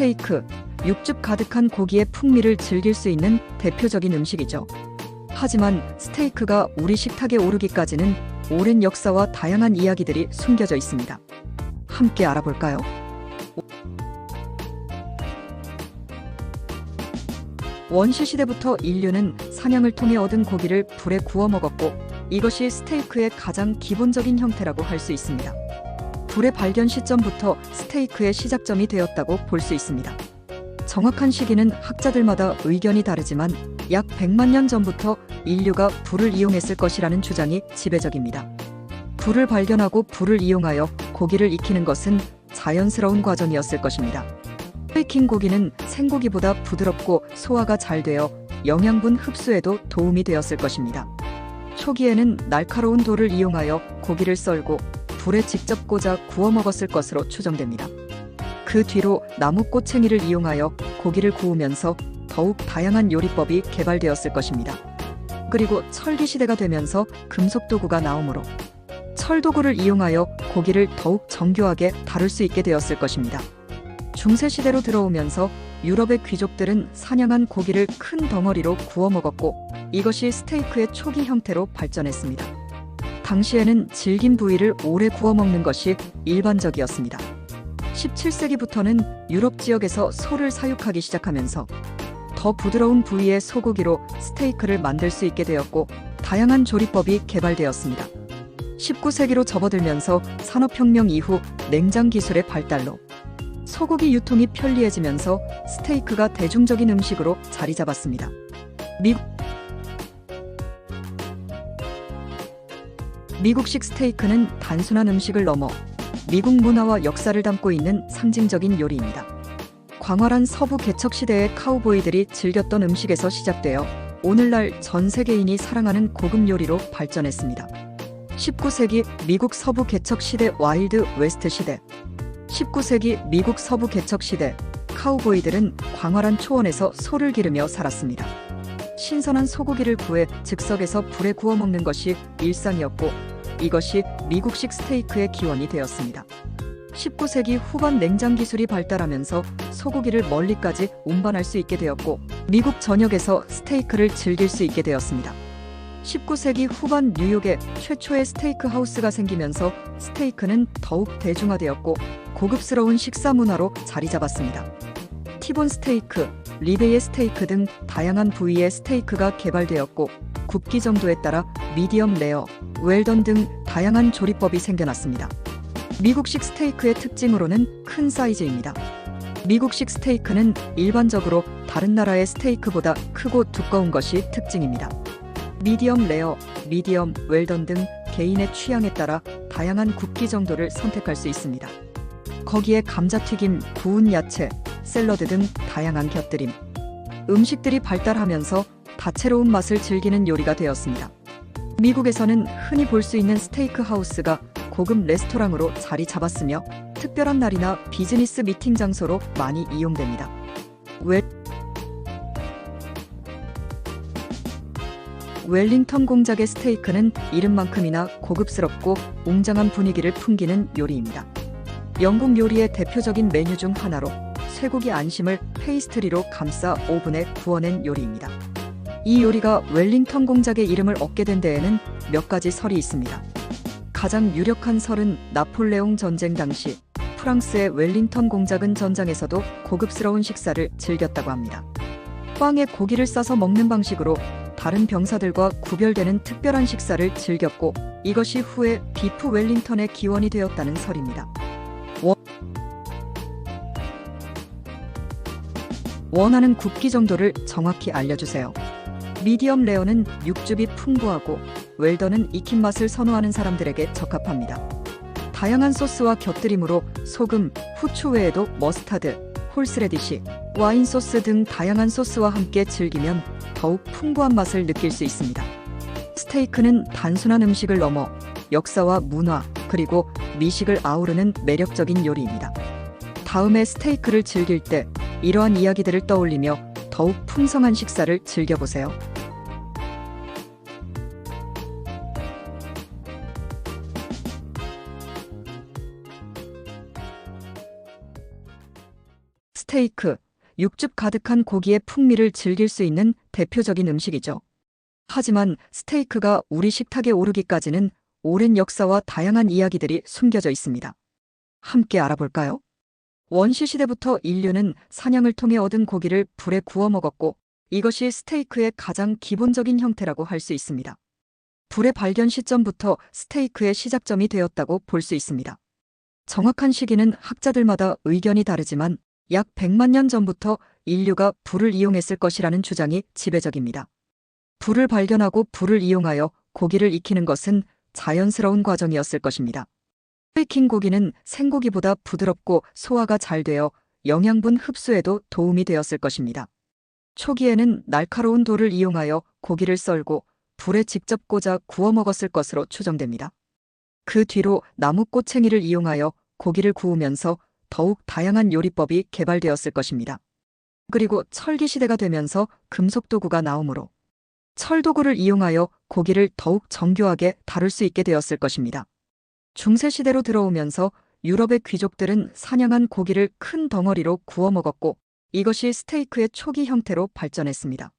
스테이크, 육즙 가득한 고기의 풍미를 즐길 수 있는 대표적인 음식이죠. 하지만 스테이크가 우리 식탁에 오르기까지는 오랜 역사와 다양한 이야기들이 숨겨져 있습니다. 함께 알아볼까요? 원시 시대부터 인류는 사냥을 통해 얻은 고기를 불에 구워 먹었고 이것이 스테이크의 가장 기본적인 형태라고 할 수 있습니다. 불의 발견 시점부터 스테이크의 시작점이 되었다고 볼 수 있습니다. 정확한 시기는 학자들마다 의견이 다르지만 약 100만 년 전부터 인류가 불을 이용했을 것이라는 주장이 지배적입니다. 불을 발견하고 불을 이용하여 고기를 익히는 것은 자연스러운 과정이었을 것입니다. 베이킹 고기는 생고기보다 부드럽고 소화가 잘 되어 영양분 흡수에도 도움이 되었을 것입니다. 초기에는 날카로운 돌을 이용하여 고기를 썰고 불에 직접 꽂아 구워 먹었을 것으로 추정됩니다. 그 뒤로 나무 꼬챙이를 이용하여 고기를 구우면서 더욱 다양한 요리법이 개발되었을 것입니다. 그리고 철기 시대가 되면서 금속 도구가 나오므로 철 도구를 이용하여 고기를 더욱 정교하게 다룰 수 있게 되었을 것입니다. 중세 시대로 들어오면서 유럽의 귀족들은 사냥한 고기를 큰 덩어리로 구워 먹었고 이것이 스테이크의 초기 형태로 발전했습니다. 당시에는 질긴 부위를 오래 구워 먹는 것이 일반적이었습니다. 17세기부터는 유럽 지역에서 소를 사육하기 시작하면서 더 부드러운 부위의 소고기로 스테이크를 만들 수 있게 되었고 다양한 조리법이 개발되었습니다. 19세기로 접어들면서 산업혁명 이후 냉장 기술의 발달로 소고기 유통이 편리해지면서 스테이크가 대중적인 음식으로 자리 잡았습니다. 미국 미국식 스테이크는 단순한 음식을 넘어 미국 문화와 역사를 담고 있는 상징적인 요리입니다. 광활한 서부 개척 시대의 카우보이들이 즐겼던 음식에서 시작되어 오늘날 전 세계인이 사랑하는 고급 요리로 발전했습니다. 19세기 미국 서부 개척 시대 와일드 웨스트 시대 19세기 미국 서부 개척 시대 카우보이들은 광활한 초원에서 소를 기르며 살았습니다. 신선한 소고기를 구해 즉석에서 불에 구워 먹는 것이 일상이었고 이것이 미국식 스테이크의 기원이 되었습니다. 19세기 후반 냉장 기술이 발달하면서 소고기를 멀리까지 운반할 수 있게 되었고 미국 전역에서 스테이크를 즐길 수 있게 되었습니다. 19세기 후반 뉴욕에 최초의 스테이크 하우스가 생기면서 스테이크는 더욱 대중화되었고 고급스러운 식사 문화로 자리 잡았습니다. 티본 스테이크, 리베이 스테이크 등 다양한 부위의 스테이크가 개발되었고 굽기 정도에 따라 미디엄 레어, 웰던 등 다양한 조리법이 생겨났습니다. 미국식 스테이크의 특징으로는 큰 사이즈입니다. 미국식 스테이크는 일반적으로 다른 나라의 스테이크보다 크고 두꺼운 것이 특징입니다. 미디엄 레어, 미디엄, 웰던 등 개인의 취향에 따라 다양한 굽기 정도를 선택할 수 있습니다. 거기에 감자튀김, 구운 야채, 샐러드 등 다양한 곁들임. 음식들이 발달하면서 다채로운 맛을 즐기는 요리가 되었습니다. 미국에서는 흔히 볼 수 있는 스테이크 하우스가 고급 레스토랑으로 자리 잡았으며 특별한 날이나 비즈니스 미팅 장소로 많이 이용됩니다. 웰 웰링턴 공작의 스테이크는 이름만큼이나 고급스럽고 웅장한 분위기를 풍기는 요리입니다. 영국 요리의 대표적인 메뉴 중 하나로 쇠고기 안심을 페이스트리로 감싸 오븐에 구워낸 요리입니다. 이 요리가 웰링턴 공작의 이름을 얻게 된 데에는 몇 가지 설이 있습니다. 가장 유력한 설은 나폴레옹 전쟁 당시 프랑스의 웰링턴 공작은 전장에서도 고급스러운 식사를 즐겼다고 합니다. 빵에 고기를 싸서 먹는 방식으로 다른 병사들과 구별되는 특별한 식사를 즐겼고 이것이 후에 비프 웰링턴의 기원이 되었다는 설입니다. 원- 원하는 굽기 정도를 정확히 알려주세요. 미디엄 레어는 육즙이 풍부하고 웰던은 익힌 맛을 선호하는 사람들에게 적합합니다. 다양한 소스와 곁들임으로 소금, 후추 외에도 머스타드, 홀스레디시, 와인 소스 등 다양한 소스와 함께 즐기면 더욱 풍부한 맛을 느낄 수 있습니다. 스테이크는 단순한 음식을 넘어 역사와 문화 그리고 미식을 아우르는 매력적인 요리입니다. 다음에 스테이크를 즐길 때 이러한 이야기들을 떠올리며 더욱 풍성한 식사를 즐겨보세요. 스테이크, 육즙 가득한 고기의 풍미를 즐길 수 있는 대표적인 음식이죠. 하지만 스테이크가 우리 식탁에 오르기까지는 오랜 역사와 다양한 이야기들이 숨겨져 있습니다. 함께 알아볼까요? 원시 시대부터 인류는 사냥을 통해 얻은 고기를 불에 구워 먹었고 이것이 스테이크의 가장 기본적인 형태라고 할 수 있습니다. 불의 발견 시점부터 스테이크의 시작점이 되었다고 볼 수 있습니다. 정확한 시기는 학자들마다 의견이 다르지만 약 100만 년 전부터 인류가 불을 이용했을 것이라는 주장이 지배적입니다. 불을 발견하고 불을 이용하여 고기를 익히는 것은 자연스러운 과정이었을 것입니다. 베이킹 고기는 생고기보다 부드럽고 소화가 잘 되어 영양분 흡수에도 도움이 되었을 것입니다. 초기에는 날카로운 돌을 이용하여 고기를 썰고 불에 직접 꽂아 구워 먹었을 것으로 추정됩니다. 그 뒤로 나무 꼬챙이를 이용하여 고기를 구우면서 더욱 다양한 요리법이 개발되었을 것입니다. 그리고 철기 시대가 되면서 금속 도구가 나오므로 철 도구를 이용하여 고기를 더욱 정교하게 다룰 수 있게 되었을 것입니다. 중세 시대로 들어오면서 유럽의 귀족들은 사냥한 고기를 큰 덩어리로 구워 먹었고 이것이 스테이크의 초기 형태로 발전했습니다.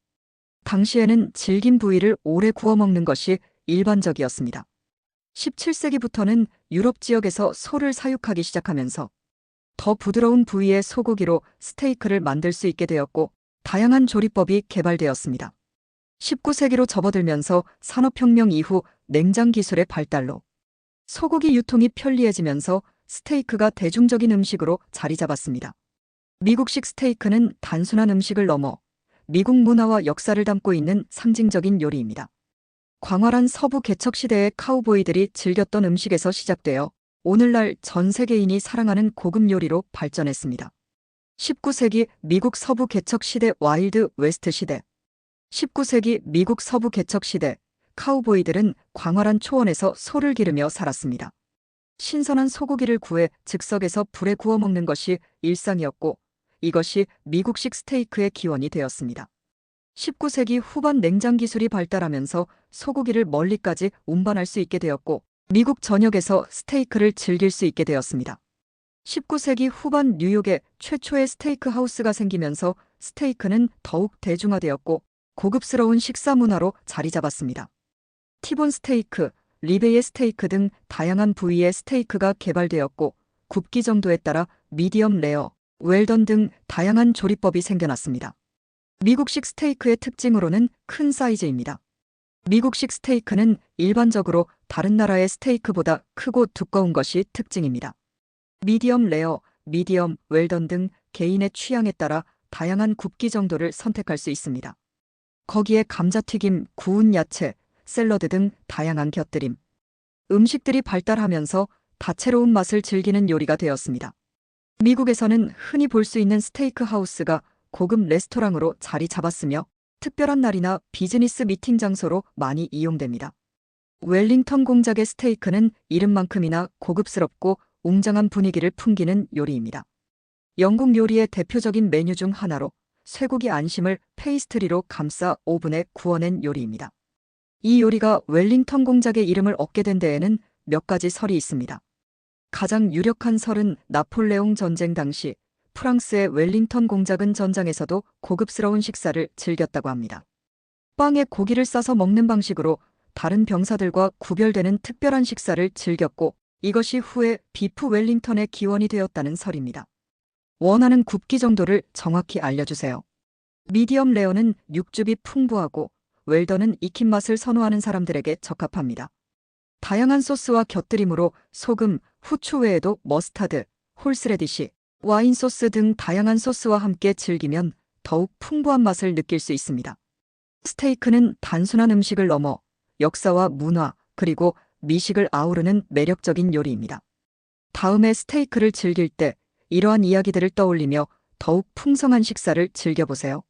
당시에는 질긴 부위를 오래 구워 먹는 것이 일반적이었습니다. 17세기부터는 유럽 지역에서 소를 사육하기 시작하면서 더 부드러운 부위의 소고기로 스테이크를 만들 수 있게 되었고 다양한 조리법이 개발되었습니다. 19세기로 접어들면서 산업혁명 이후 냉장 기술의 발달로 소고기 유통이 편리해지면서 스테이크가 대중적인 음식으로 자리 잡았습니다. 미국식 스테이크는 단순한 음식을 넘어 미국 문화와 역사를 담고 있는 상징적인 요리입니다. 광활한 서부 개척 시대의 카우보이들이 즐겼던 음식에서 시작되어 오늘날 전 세계인이 사랑하는 고급 요리로 발전했습니다. 19세기 미국 서부 개척 시대 와일드 웨스트 시대 19세기 미국 서부 개척 시대 카우보이들은 광활한 초원에서 소를 기르며 살았습니다. 신선한 소고기를 구해 즉석에서 불에 구워 먹는 것이 일상이었고 이것이 미국식 스테이크의 기원이 되었습니다. 19세기 후반 냉장 기술이 발달하면서 소고기를 멀리까지 운반할 수 있게 되었고 미국 전역에서 스테이크를 즐길 수 있게 되었습니다. 19세기 후반 뉴욕에 최초의 스테이크 하우스가 생기면서 스테이크는 더욱 대중화되었고 고급스러운 식사 문화로 자리 잡았습니다. 티본 스테이크, 리베이의 스테이크 등 다양한 부위의 스테이크가 개발되었고 굽기 정도에 따라 미디엄 레어, 웰던 등 다양한 조리법이 생겨났습니다. 미국식 스테이크의 특징으로는 큰 사이즈입니다. 미국식 스테이크는 일반적으로 다른 나라의 스테이크보다 크고 두꺼운 것이 특징입니다. 미디엄 레어, 미디엄, 웰던 등 개인의 취향에 따라 다양한 굽기 정도를 선택할 수 있습니다. 거기에 감자튀김, 구운 야채, 샐러드 등 다양한 곁들임. 음식들이 발달하면서 다채로운 맛을 즐기는 요리가 되었습니다. 미국에서는 흔히 볼 수 있는 스테이크 하우스가 고급 레스토랑으로 자리 잡았으며 특별한 날이나 비즈니스 미팅 장소로 많이 이용됩니다. 웰링턴 공작의 스테이크는 이름만큼이나 고급스럽고 웅장한 분위기를 풍기는 요리입니다. 영국 요리의 대표적인 메뉴 중 하나로 쇠고기 안심을 페이스트리로 감싸 오븐에 구워낸 요리입니다. 이 요리가 웰링턴 공작의 이름을 얻게 된 데에는 몇 가지 설이 있습니다. 가장 유력한 설은 나폴레옹 전쟁 당시 프랑스의 웰링턴 공작은 전장에서도 고급스러운 식사를 즐겼다고 합니다. 빵에 고기를 싸서 먹는 방식으로 다른 병사들과 구별되는 특별한 식사를 즐겼고 이것이 후에 비프 웰링턴의 기원이 되었다는 설입니다. 원하는 굽기 정도를 정확히 알려주세요. 미디엄 레어는 육즙이 풍부하고 웰던은 익힌 맛을 선호하는 사람들에게 적합합니다. 다양한 소스와 곁들임으로 소금, 후추 외에도 머스타드, 홀스레디시, 와인 소스 등 다양한 소스와 함께 즐기면 더욱 풍부한 맛을 느낄 수 있습니다. 스테이크는 단순한 음식을 넘어 역사와 문화, 그리고 미식을 아우르는 매력적인 요리입니다. 다음에 스테이크를 즐길 때 이러한 이야기들을 떠올리며 더욱 풍성한 식사를 즐겨보세요.